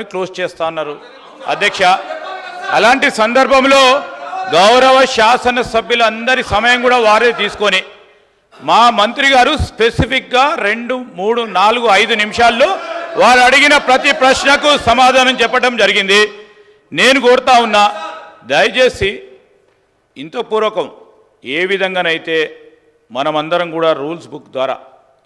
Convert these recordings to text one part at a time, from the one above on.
గారిని క్లోజ్ చేస్తా అన్నారు. అధ్యక్ష అలాంటి సందర్భంలో గౌరవ శాసనసభ్యులందరి సమయం కూడా వారే తీసుకొని మా మంత్రి గారు స్పెసిఫిక్గా రెండు మూడు నాలుగు ఐదు నిమిషాల్లో వారు అడిగిన ప్రతి ప్రశ్నకు సమాధానం చెప్పడం జరిగింది. నేను కోరుతా ఉన్నా దయచేసి ఇంత పూర్వకం ఏ విధంగానైతే మనమందరం కూడా రూల్స్ బుక్ ద్వారా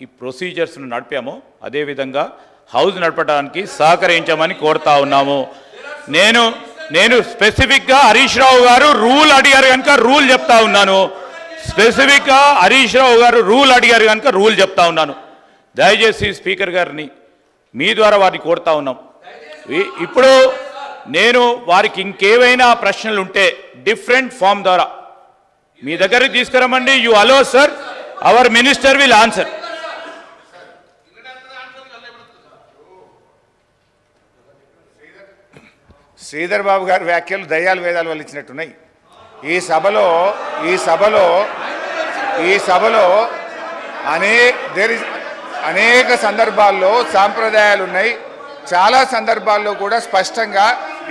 ఈ ప్రొసీజర్స్ను నడిపామో అదేవిధంగా హౌస్ నడపడానికి సహకరించమని కోరుతా ఉన్నాము. నేను నేను స్పెసిఫిక్గా హరీష్ రావు గారు రూల్ అడిగారు కనుక రూల్ చెప్తా ఉన్నాను. స్పెసిఫిక్గా హరీష్ రావు గారు రూల్ అడిగారు కనుక రూల్ చెప్తా ఉన్నాను. దయచేసి స్పీకర్ గారిని మీ ద్వారా వారిని కోరుతా ఉన్నాం. ఇప్పుడు నేను వారికి ఇంకేవైనా ప్రశ్నలు ఉంటే డిఫరెంట్ ఫామ్ ద్వారా మీ దగ్గరికి తీసుకురమ్మండి. You allow sir. Our minister will answer. Sridhar Babu గారి వ్యాఖ్యలు దయ్యాలు వేదాలు వల్ల ఇచ్చినట్టున్నాయి. ఈ సభలో ఈ సభలో ఈ సభలో అనే దేర్ అనేక సందర్భాల్లో సాంప్రదాయాలు ఉన్నాయి. చాలా సందర్భాల్లో కూడా స్పష్టంగా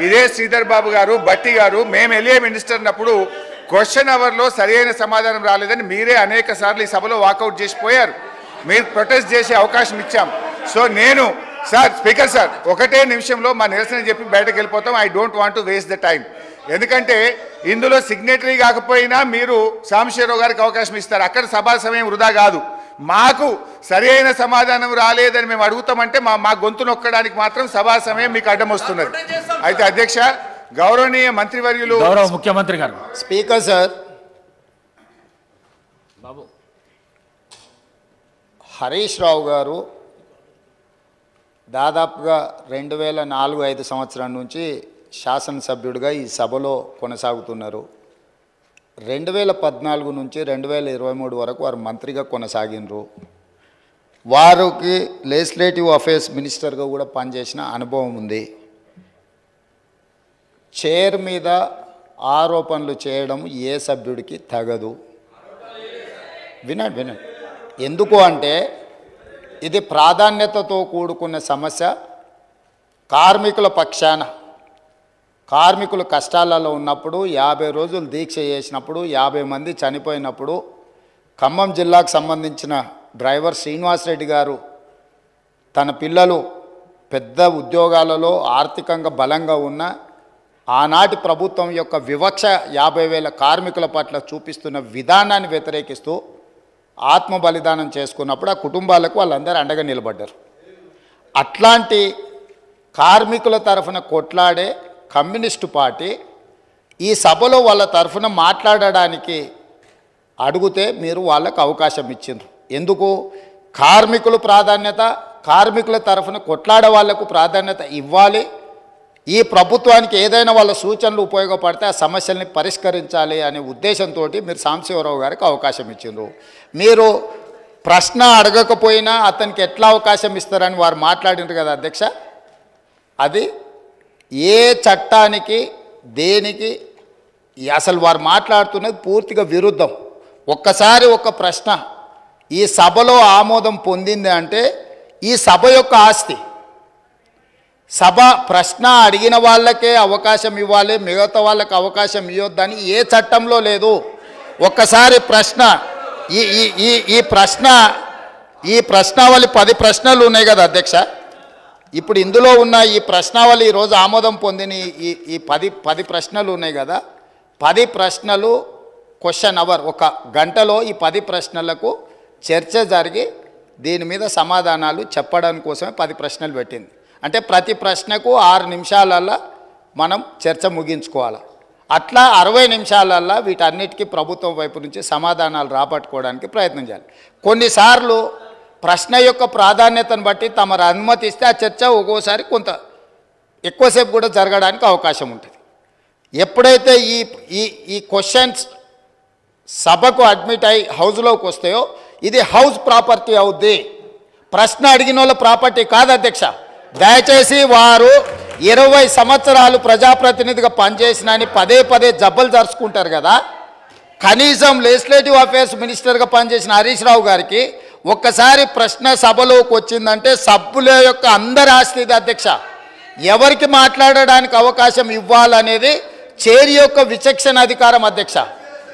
ఇదే శ్రీధర్ బాబు గారు బట్టి గారు మేము వెళ్ళే మినిస్టర్ అన్నప్పుడు క్వశ్చన్ అవర్లో సరైన సమాధానం రాలేదని మీరే అనేక సార్లు ఈ సభలో వాకౌట్ చేసిపోయారు మీరు ప్రొటెస్ట్ చేసే అవకాశం ఇచ్చాం. సో నేను సార్ స్పీకర్ సార్ ఒకటే నిమిషంలో మా నిరసన చెప్పి బయటకు వెళ్ళిపోతాం. I don't want to waste the time ఎందుకంటే ఇందులో సిగ్నేటరీ కాకపోయినా మీరు సాంబశివరావు గారికి అవకాశం ఇస్తారు. అక్కడ సభా సమయం వృధా కాదు. మాకు సరైన సమాధానం రాలేదని మేము అడుగుతామంటే మా మా గొంతు నొక్కడానికి మాత్రం సభా సమయం మీకు అడ్డం వస్తున్నది. అయితే అధ్యక్ష గౌరవనీయ మంత్రివర్యులు గౌరవ ముఖ్యమంత్రి గారు. Speaker sir. బాబు. హరీష్ రావు గారు దాదాపుగా రెండు వేల నాలుగు ఐదు సంవత్సరం నుంచి శాసనసభ్యుడిగా ఈ సభలో కొనసాగుతున్నారు. రెండు వేల పద్నాలుగు నుంచి రెండు వేల ఇరవై మూడు వరకు వారు మంత్రిగా కొనసాగినరు వారికి లెజిస్లేటివ్ అఫేర్స్ మినిస్టర్గా కూడా పనిచేసిన అనుభవం ఉంది. చైర్ మీద ఆరోపణలు చేయడం ఏ సభ్యుడికి తగదు. వినండి వినండి. ఎందుకు అంటే ఇది ప్రాధాన్యతతో కూడుకున్న సమస్య కార్మికుల పక్షాన. కార్మికులు కష్టాలలో ఉన్నప్పుడు యాభై రోజులు దీక్ష చేసినప్పుడు యాభై మంది చనిపోయినప్పుడు ఖమ్మం జిల్లాకు సంబంధించిన డ్రైవర్ శ్రీనివాసరెడ్డి గారు తన పిల్లలు పెద్ద ఉద్యోగాలలో ఆర్థికంగా బలంగా ఉన్న ఆనాటి ప్రభుత్వం యొక్క వివక్ష యాభై వేల కార్మికుల పట్ల చూపిస్తున్న విధానాన్ని వ్యతిరేకిస్తూ ఆత్మ బలిదానం చేసుకున్నప్పుడు ఆ కుటుంబాలకు వాళ్ళందరూ అండగా నిలబడ్డారు. అట్లాంటి కార్మికుల తరఫున కొట్లాడే కమ్యూనిస్టు పార్టీ ఈ సభలో వాళ్ళ తరఫున మాట్లాడడానికి అడిగితే మీరు వాళ్ళకు అవకాశం ఇచ్చిండ్రు. ఎందుకు? కార్మికులు ప్రాధాన్యత కార్మికుల తరఫున కొట్లాడే వాళ్ళకు ప్రాధాన్యత ఇవ్వాలి. ఈ ప్రభుత్వానికి ఏదైనా వాళ్ళ సూచనలు ఉపయోగపడితే ఆ సమస్యల్ని పరిష్కరించాలి అనే ఉద్దేశంతో మీరు సాంబశివరావు గారికి అవకాశం ఇచ్చిండ్రు. మీరు ప్రశ్న అడగకపోయినా అతనికి ఎట్లా అవకాశం ఇస్తారని వారు మాట్లాడినారు కదా అధ్యక్ష? అది ఏ చట్టానికి దేనికి అసలు వారు మాట్లాడుతున్నది పూర్తిగా విరుద్ధం. ఒక్కసారి ఒక ప్రశ్న. ఈ సభలో ఆమోదం పొందింది అంటే ఈ సభ యొక్క ఆస్తి సభ ప్రశ్న అడిగిన వాళ్ళకే అవకాశం ఇవ్వాలి మిగతా వాళ్ళకి అవకాశం ఇవ్వద్దని ఏ చట్టంలో లేదు. ఒక్కసారి ప్రశ్న ఈ ఈ ఈ ఈ ప్రశ్న ఈ ప్రశ్నావళి పది ప్రశ్నలు ఉన్నాయి కదా అధ్యక్ష? ఇప్పుడు ఇందులో ఉన్న ఈ ప్రశ్నావళి ఈరోజు ఆమోదం పొందిన ఈ- ఈ ఈ పది పది ప్రశ్నలు ఉన్నాయి కదా. పది ప్రశ్నలు క్వశ్చన్ అవర్ ఒక గంటలో ఈ పది ప్రశ్నలకు చర్చ జరిగి దీని మీద సమాధానాలు చెప్పడానికి కోసమే పది ప్రశ్నలు పెట్టింది. అంటే ప్రతి ప్రశ్నకు ఆరు నిమిషాలల్లో మనం చర్చ ముగించుకోవాలి. అట్లా అరవై నిమిషాలల్లో వీటన్నిటికీ ప్రభుత్వం వైపు నుంచి సమాధానాలు రాబట్టుకోవడానికి ప్రయత్నం చేయాలి. కొన్నిసార్లు ప్రశ్న యొక్క ప్రాధాన్యతను బట్టి తమరు అనుమతిస్తే ఆ చర్చ ఒక్కోసారి కొంత ఎక్కువసేపు కూడా జరగడానికి అవకాశం ఉంటుంది. ఎప్పుడైతే ఈ ఈ ఈ క్వశ్చన్స్ సభకు అడ్మిట్ అయి హౌస్లోకి వస్తాయో ఇది హౌస్ ప్రాపర్టీ అవుద్ది. ప్రశ్న అడిగిన వాళ్ళ ప్రాపర్టీ కాదు అధ్యక్ష. దయచేసి వారు ఇరవై సంవత్సరాలు ప్రజాప్రతినిధిగా పనిచేసినని పదే పదే జబ్బలు జరుచుకుంటారు కదా. కనీసం లెజిస్లేటివ్ అఫేర్స్ మినిస్టర్గా పనిచేసిన హరీష్ రావు గారికి ఒక్కసారి ప్రశ్న సభలోకి వచ్చిందంటే సభ్యుల యొక్క అందరి ఆస్తి అధ్యక్ష. ఎవరికి మాట్లాడడానికి అవకాశం ఇవ్వాలనేది చేరి యొక్క విచక్షణ అధికారం అధ్యక్ష.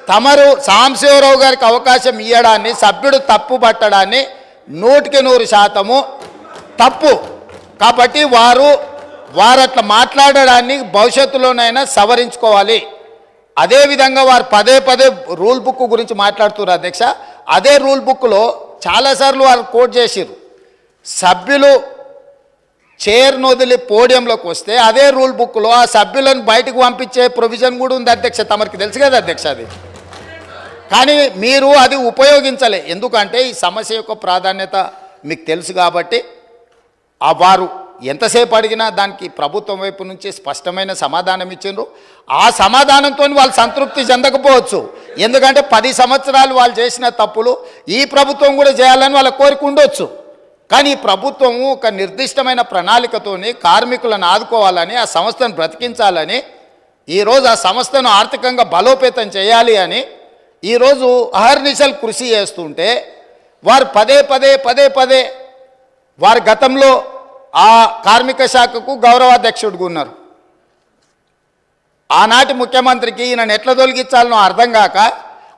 తమరు సాంశివరావు గారికి అవకాశం ఇవ్వడాన్ని సభ్యుడు తప్పు పట్టడాన్ని నూటికి నూరు శాతము తప్పు. కాబట్టి వారు వారు అట్లా మాట్లాడడాన్ని భవిష్యత్తులోనైనా సవరించుకోవాలి. అదేవిధంగా వారు పదే పదే రూల్ బుక్ గురించి మాట్లాడుతున్నారు అధ్యక్ష. అదే రూల్ బుక్లో చాలాసార్లు వారు కోట్ చేసిర్రు. సభ్యులు చైర్ను వదిలి పోడియంలోకి వస్తే అదే రూల్ బుక్లో ఆ సభ్యులను బయటకు పంపించే ప్రొవిజన్ కూడా ఉంది అధ్యక్ష. తమరికి తెలుసు కదా అధ్యక్ష అది. కానీ మీరు అది ఉపయోగించలే. ఎందుకంటే ఈ సమస్య యొక్క ప్రాధాన్యత మీకు తెలుసు కాబట్టి ఆ వారు ఎంతసేపు అడిగినా దానికి ప్రభుత్వం వైపు నుంచి స్పష్టమైన సమాధానం ఇచ్చిండ్రు. ఆ సమాధానంతో వాళ్ళు సంతృప్తి చెందకపోవచ్చు. ఎందుకంటే పది సంవత్సరాలు వాళ్ళు చేసిన తప్పులు ఈ ప్రభుత్వం కూడా చేయాలని వాళ్ళ కోరిక ఉండొచ్చు. కానీ ఈ ప్రభుత్వం ఒక నిర్దిష్టమైన ప్రణాళికతోని కార్మికులను ఆదుకోవాలని ఆ సంస్థను బ్రతికించాలని ఈరోజు ఆ సంస్థను ఆర్థికంగా బలోపేతం చేయాలి అని ఈరోజు అహర్నిశలు కృషి చేస్తుంటే వారు పదే పదే పదే పదే వారి గతంలో ఆ కార్మిక శాఖకు గౌరవాధ్యక్షుడిగా ఉన్నారు. ఆనాటి ముఖ్యమంత్రికి ఈయనను ఎట్లా తొలగించాలనో అర్థం కాక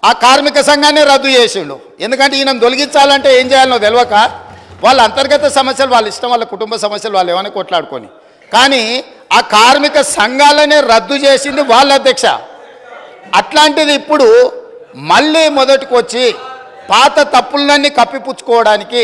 ఆ కార్మిక సంఘాన్ని రద్దు చేసిండు. ఎందుకంటే ఈయన తొలగించాలంటే ఏం చేయాలనో తెలియక వాళ్ళ అంతర్గత సమస్యలు వాళ్ళ ఇష్టం వాళ్ళ కుటుంబ సమస్యలు వాళ్ళు ఏమైనా కొట్లాడుకొని. కానీ ఆ కార్మిక సంఘాలనే రద్దు చేసింది వాళ్ళ అధ్యక్ష. అట్లాంటిది ఇప్పుడు మళ్ళీ మొదటికి వచ్చి పాత తప్పులన్నీ కప్పిపుచ్చుకోవడానికి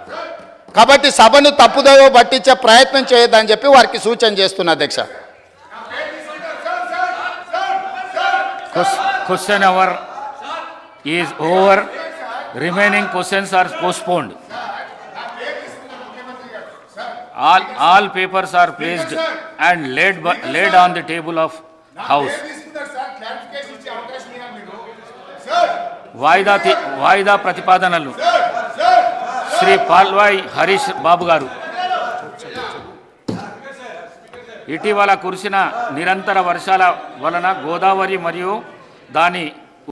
కాబట్టి సభను తప్పుదో పట్టించే ప్రయత్నం చేయొద్దని చెప్పి వారికి సూచన చేస్తున్నా అధ్యక్ష. Question hour is over remaining questions are postponed all all papers are placed and laid laid on the table of house వాయిదా వాయిదా ప్రతిపాదనలు శ్రీ పాల్వాయ్ హరీష్ బాబు గారు. ఇటీవల కురిసిన నిరంతర వర్షాల వలన గోదావరి మరియు దాని